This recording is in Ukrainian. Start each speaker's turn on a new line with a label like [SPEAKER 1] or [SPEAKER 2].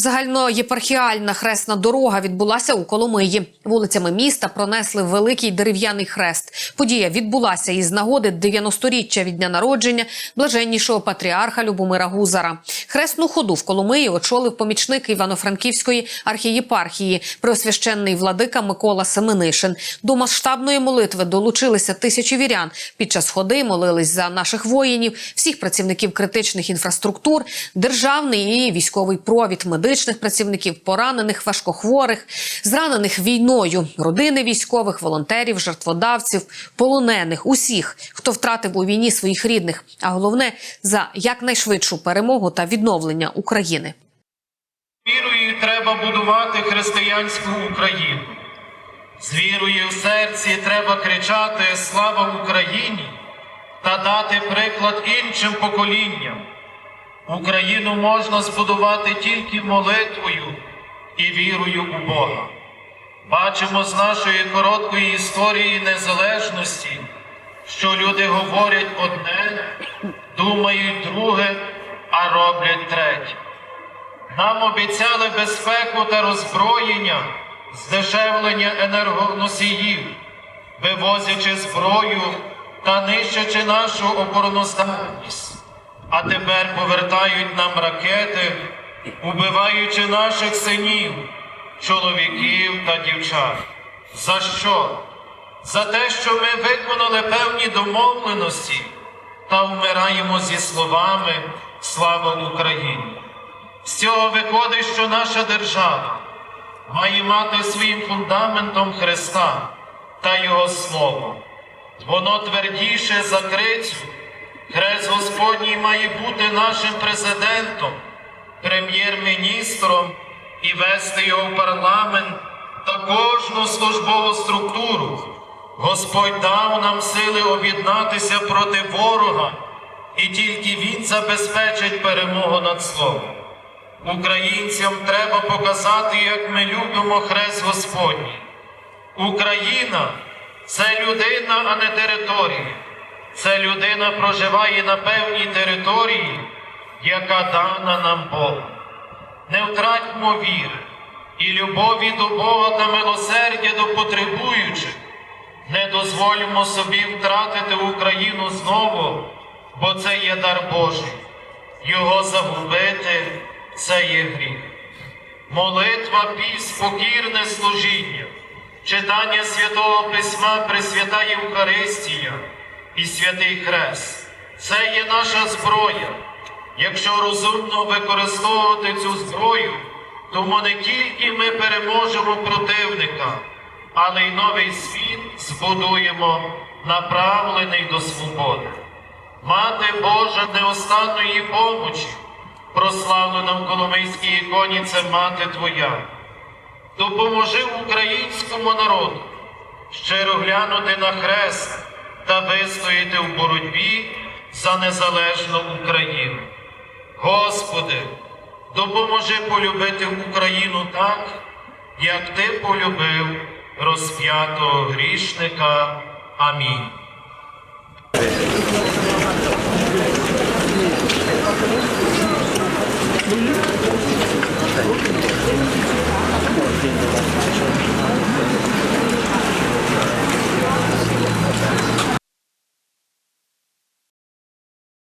[SPEAKER 1] Загальноєпархіальна хресна дорога відбулася у Коломиї. Вулицями міста пронесли великий дерев'яний хрест. Подія відбулася із нагоди 90-річчя від дня народження блаженнішого патріарха Любомира Гузара. Хресну ходу в Коломиї очолив помічник Івано-Франківської архієпархії, преосвященний владика Микола Семенишин. До масштабної молитви долучилися тисячі вірян. Під час ходи молились за наших воїнів, всіх працівників критичних інфраструктур, державний і військовий провід, медичних працівників, поранених, важкохворих, зранених війною, родини військових, волонтерів, жертводавців, полонених, усіх, хто втратив у війні своїх рідних, а головне за якнайшвидшу перемогу та відновлення України.
[SPEAKER 2] Вірою треба будувати християнську Україну. З вірою в серці треба кричати Слава Україні та дати приклад іншим поколінням. Україну можна збудувати тільки молитвою і вірою у Бога. Бачимо з нашої короткої історії незалежності, що люди говорять одне, думають друге, а роблять третє. Нам обіцяли безпеку та роззброєння, здешевлення енергоносіїв, вивозячи зброю та нищачи нашу обороноздатність. А тепер повертають нам ракети, убиваючи наших синів, чоловіків та дівчат. За що? За те, що ми виконали певні домовленості та вмираємо зі словами Слава Україні. З цього виходить, що наша держава має мати своїм фундаментом Христа та Його Слово. Воно твердіше за. Хрест Господній має бути нашим президентом, прем'єр-міністром і вести його в парламент та кожну службову структуру. Господь дав нам сили об'єднатися проти ворога, і тільки Він забезпечить перемогу над злом. Українцям треба показати, як ми любимо Хрест Господній. Україна це людина, а не територія. Це людина проживає на певній території, яка дана нам Богом. Не втратьмо віри і любові до Бога та милосердя до потребуючих. Не дозволимо собі втратити Україну знову, бо це є дар Божий. Його загубити це є гріх. Молитва піс покірне служіння, читання Святого Письма Пресвята Євхаристія і Святий Хрест. Це є наша зброя. Якщо розумно використовувати цю зброю, тому не тільки ми переможемо противника, але й новий світ збудуємо, направлений до свободи. Мати Божа неостанної помочі, прославлена в Коломийській іконі, це мати Твоя. Допоможи українському народу щиро глянути на хрест та вистояти в боротьбі за незалежну Україну. Господи, допоможи полюбити Україну так, як Ти полюбив розп'ятого грішника. Амінь.